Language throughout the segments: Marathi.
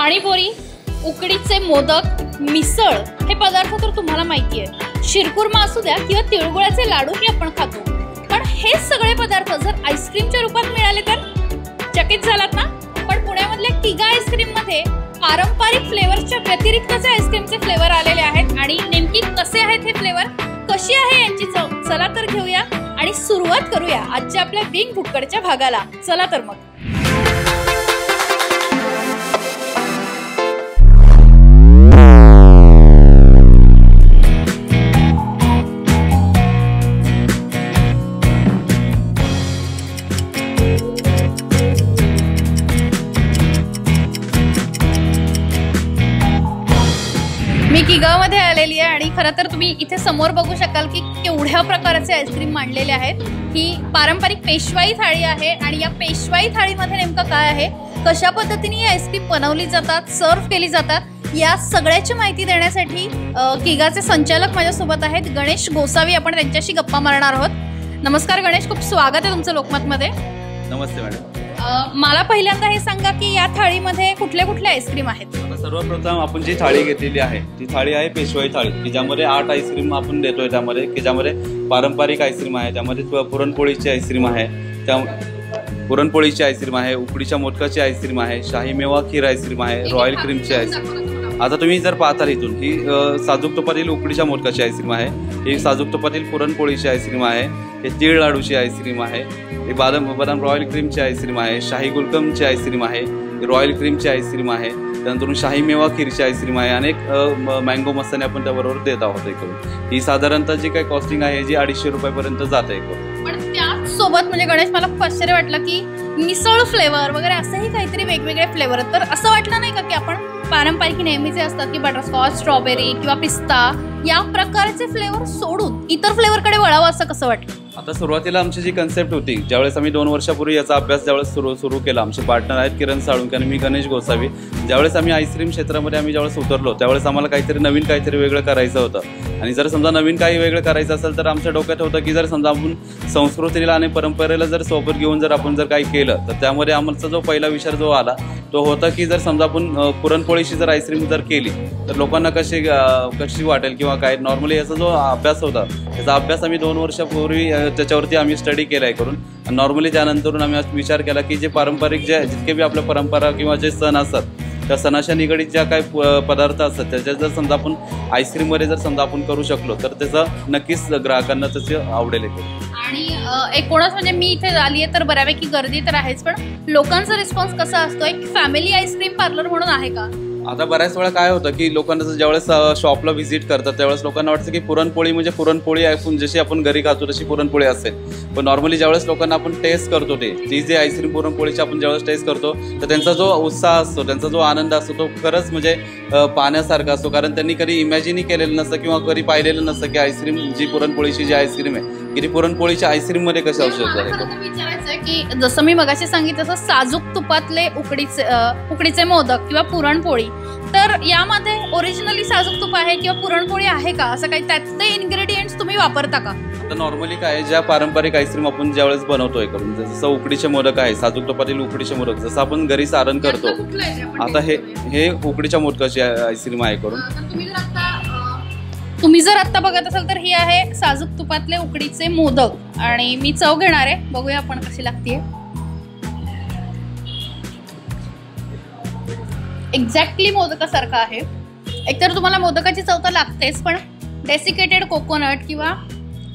पाणीपुरी उकडीचे मोदक मिसळ हे पदार्थ तर तुम्हाला माहिती आहे शिरकुर्मा असू द्या किंवा तिळगुळाचे लाडूही आपण खातो. पण हे सगळे पदार्थ जर आईस्क्रीमच्या रूपात मिळाले तर? चकित झालात ना? पण पुण्यामधल्या किगा आईस्क्रीममध्ये पारंपरिक फ्लेवर्सच्या व्यतिरिक्तचे आईस्क्रीमचे फ्लेवर आलेले आहेत. आणि नेमकी कसे आहेत हे फ्लेवर? कशी आहे यांची चव? चला तर घेऊया आणि सुरुवात करूया आजच्या आपल्या बिंग भुक्कडच्या भागाला. चला तर मग. मी किगावमध्ये आलेली आहे आणि खरं तर तुम्ही इथे समोर बघू शकाल की केवढ्या प्रकारचे आईस्क्रीम मांडलेले आहेत. ही पारंपरिक पेशवाई थाळी आहे आणि या पेशवाई थाळीमध्ये नेमकं काय आहे? कशा पद्धतीने ही आईस्क्रीम बनवली जातात सर्व केली जातात या सगळ्याची माहिती देण्यासाठी किगाचे संचालक माझ्यासोबत आहेत. गणेश गोसावी आपण त्यांच्याशी गप्पा मारणार आहोत. नमस्कार गणेश खूप स्वागत आहे तुमचं लोकमतमध्ये. नमस्ते मॅडम. मला पहिल्यांदा हे सांगा की या थाळीमध्ये कुठले कुठले आईस्क्रीम आहेत? सर्वप्रथम आपण जी थाळी घेतलेली आहे ती थाळी आहे पेशवाई थाळी की ज्यामध्ये आठ आईस्क्रीम आपण देतोय त्यामध्ये की ज्यामध्ये पारंपरिक आईस्क्रीम आहे त्यामध्ये पुरणपोळीची आईस्क्रीम आहे त्या पुरणपोळीची आईस्क्रीम आहे उकडीच्या मोदकाची आईस्क्रीम आहे शाही मेवा खीर आईस्क्रीम आहे रॉयल क्रीमची आईस्क्रीम आता तुम्ही जर पाहताल इथून ही साजूक तुपातील उकडीच्या मोदकाची आईस्क्रीम आहे ही साजूक तुपातील पुरणपोळीची आईस्क्रीम आहे हे तीळ लाडूची आईस्क्रीम आहे ही बदाम बदाम रॉयल क्रीमची आईस्क्रीम आहे शाही गुलकमची आईस्क्रीम आहे ही रॉयल क्रीमची आईस्क्रीम आहे त्यानंतर शाही मेवा खीरची आईस्क्रीम आहे अनेक मँगो मसाले आपण त्याबरोबर देत आहोत एकूण. ही साधारणतः जी काही कॉस्टिंग आहे जी अडीचशे रुपयापर्यंत जाते एकूण. पण त्याच सोबत म्हणजे गणेश मला आश्चर्य वाटलं की मिसळ फ्लेवर वगैरे असंही काहीतरी वेगवेगळे फ्लेवर आहेत. तर असं वाटलं नाही का की आपण पारंपरिक नेहमीचे असतात की बटरस्कॉच स्ट्रॉबेरी किंवा पिस्ता या प्रकारचे फ्लेवर सोडून इतर फ्लेवरकडे वळावं असं कसं वाटलं? आता सुरुवातीला आमची जी कन्सेप्ट होती ज्यावेळेस आम्ही दोन वर्षापूर्वी याचा अभ्यास ज्यावेळेस सुरू सुरू केला आमचे पार्टनर आहेत किरण साळुंके आणि मी गणेश गोसावी. ज्यावेळेस आम्ही आईस्क्रीम क्षेत्रामध्ये आम्ही ज्यावेळेस उतरलो त्यावेळेस आम्हाला काहीतरी नवीन काहीतरी वेगळं करायचं होतं. आणि जर समजा नवीन काही वेगळं करायचं असेल तर आमच्या डोक्यात होतं की जर समजा आपण संस्कृतीला आणि परंपरेला जर सोबत घेऊन जर आपण जर काही केलं तर त्यामध्ये आमचा जो पहिला विचार जो आला तो होता की जर समजा आपण पुरणपोळीशी जर आईस्क्रीम जर केली तर लोकांना कशी कशी वाटेल किंवा काय? नॉर्मली याचा जो अभ्यास होता त्याचा अभ्यास आम्ही दोन वर्षापूर्वी त्याच्यावरती आम्ही स्टडी केला आहे करून. नॉर्मली त्यानंतरून आम्ही विचार केला की जे पारंपरिक जे जितके बी आपल्या परंपरा किंवा जे सण असतात त्या सणाच्या निगडीत ज्या काही प- पदार्थ असतात त्याच्यात जर समजा आपण आईस्क्रीममध्ये जर समजा आपण करू शकलो तर त्याचं नक्कीच ग्राहकांना त्याचे आवडेल येते. आणि अ, एकूणच म्हणजे मी इथे आली आहे तर बऱ्यापैकी गर्दी तर आहेच पण लोकांचा रिस्पॉन्स कसा असतो? एक फॅमिली आईस्क्रीम पार्लर म्हणून आहे का? आता बऱ्याच वेळा काय होतं की लोकांना जर ज्यावेळेस शॉपला व्हिजिट करतात त्यावेळेस लोकांना वाटतं की पुरणपोळी म्हणजे पुरणपोळी आपण जशी आपण घरी खातो तशी पुरणपोळी असेल. पण नॉर्मली ज्यावेळेस लोकांना आपण टेस्ट करतो ते ती जे आईस्क्रीम पुरणपोळीची आपण ज्यावेळेस टेस्ट करतो तर त्यांचा जो उत्साह असतो त्यांचा जो आनंद असतो तो खरंच म्हणजे पाहण्यासारखा असतो. कारण त्यांनी कधी इमॅजिनही केलेलं नसतं किंवा कधी पाहिलेलं नसतं की आईस्क्रीम जी पुरणपोळीची जी आईस्क्रीम आहे की ती पुरणपोळीच्या आईस्क्रीममध्ये कशी औषध आहे की जसं मी मगाशी सांगितलं तसं साजूक तुपातले उकडीचे उकडीचे मोदक किंवा पुरणपोळी तर यामध्ये ओरिजिनली साजूक तुप आहे किंवा पुरणपोळी आहे का? असं काही त्यातले इन्ग्रेडियंट्स तुम्ही वापरता का? आता नॉर्मली काय ज्या पारंपरिक आईस्क्रीम आपण ज्यावेळेस बनवतोय करून जसं उकडीचे मोदक आहे साजूक तुपातील उकडीचे मोदक जसं आपण घरी सारण करतो आता हे? हे उकडीच्या मोदकाची आईस्क्रीम आहे करून. तुम्ही जर आता बघत असाल तर ही आहे साजूक तुपातले उकडीचे मोदक. आणि मी चव घेणार आहे. बघूया आपण कशी लागते एक्झॅक्टली मोदकासारखं आहे. एकतर तुम्हाला मोदकाची चव तर लागतेच पण डेसिकेटेड कोकोनट किंवा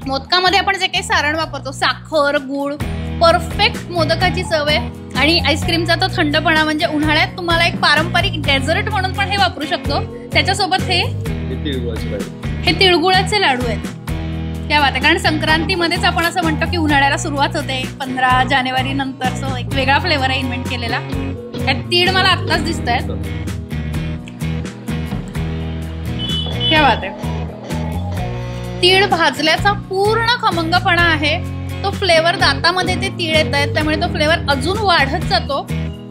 मोदकामध्ये आपण जे काही सारण वापरतो साखर गूळ परफेक्ट मोदकाची चव आहे. आणि आईस्क्रीमचा तो थंडपणा म्हणजे उन्हाळ्यात तुम्हाला एक पारंपरिक डेझर्ट म्हणून पण हे वापरू शकतो. त्याच्यासोबत हे हे तिळगुळाचे लाडू आहेत. त्या बात आहे. कारण संक्रांतीमध्येच आपण असं म्हणतो की उन्हाळ्याला सुरुवात होते. पंधरा जानेवारी नंतर सो एक वेगळा फ्लेवर आहे इन्व्हेंट केलेला. त्यात तीळ मला आत्ताच दिसत आहेत क्या बात आहे. तीळ भाजल्याचा पूर्ण खमंगपणा आहे. तो फ्लेवर दातामध्ये ते तीळ येत आहेत. त्यामुळे तो फ्लेवर अजून वाढत जातो.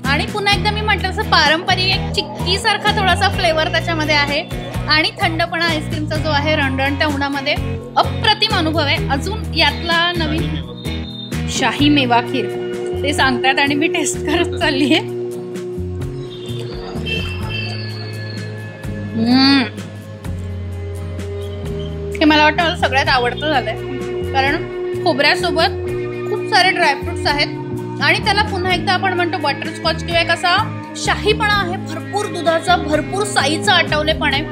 आणि पुन्हा एकदा मी म्हटलं तसं पारंपरिक एक चिक्की सारखा थोडासा फ्लेवर त्याच्यामध्ये आहे. आणि थंडपणा आईस्क्रीमचा जो आहे रणरणत्या उन्हामध्ये अप्रतिम अनुभव आहे. अजून यातला नवीन शाही मेवा खीर. ते सांगतात आणि मी टेस्ट करत चालली आहे हे मला वाटतं मला सगळ्यात आवडतं झालंय. कारण खोबऱ्यासोबत खूप सारे ड्रायफ्रुट्स आहेत. आणि त्याला पुन्हा एकदा आपण म्हणतो बटरस्कॉच किंवा एक असा शाहीपणा आहे. भरपूर दुधाचा भरपूर साईचा आटवलेपण आहे.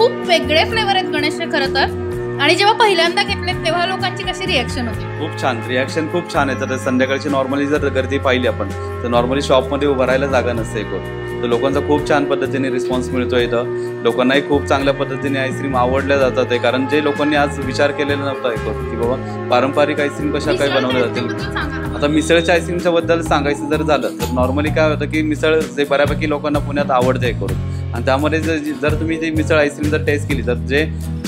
खूप वेगळे फ्लेवर आहेत गणेशचे खरं तर. आणि जेव्हा पहिल्यांदा घेतले तेव्हा लोकांची कशी रिॲक्शन होती? खूप छान. रिॲक्शन खूप छान आहे. तर संध्याकाळची नॉर्मली जर गर्दी पाहिली आपण तर नॉर्मली शॉपमध्ये उभं राहायला जागा नसते एकूण तर लोकांचा खूप छान पद्धतीने रिस्पॉन्स मिळतो इथं. लोकांनाही खूप चांगल्या पद्धतीने आईस्क्रीम आवडल्या जातात आहे कारण जे लोकांनी आज विचार केलेला नव्हता एकूण की बाबा पारंपरिक आईस्क्रीम कशा काय बनवल्या जातील. आता मिसळच्या आईस्क्रीमच्या बद्दल सांगायचं जर झालं तर नॉर्मली काय होतं की मिसळ जे बऱ्यापैकी लोकांना पुण्यात आवडते करून आणि त्यामध्ये जर जर तुम्ही ती मिसळ आईस्क्रीम जर टेस्ट केली तर जे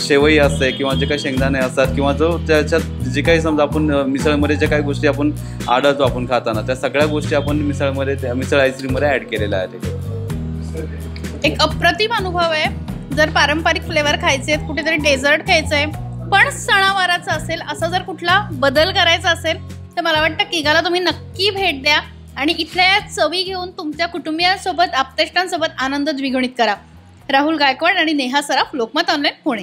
शेवई असते किंवा जे काही शेंगदाणे असतात किंवा जो त्याच्यात जे काही समजा आपण मिसळमध्ये जे काही गोष्टी आपण आढळतो आपण खाताना त्या सगळ्या गोष्टी आपण मिसळमध्ये त्या मिसळ आईस्क्रीममध्ये ॲड केलेल्या आहेत. एक अप्रतिम अनुभव आहे. जर पारंपरिक फ्लेवर खायचे आहेत कुठेतरी डेझर्ट खायचं आहे पण सणावाराचं असेल असा जर कुठला बदल करायचा असेल तर मला वाटतं किगाला तुम्ही नक्की भेट द्या. आणि इथल्या या चवी घेऊन तुमच्या कुटुंबियांसोबत आपतेष्टांसोबत आनंद द्विगुणित करा. राहुल गायकवाड आणि नेहा सराफ लोकमत ऑनलाईन पुणे.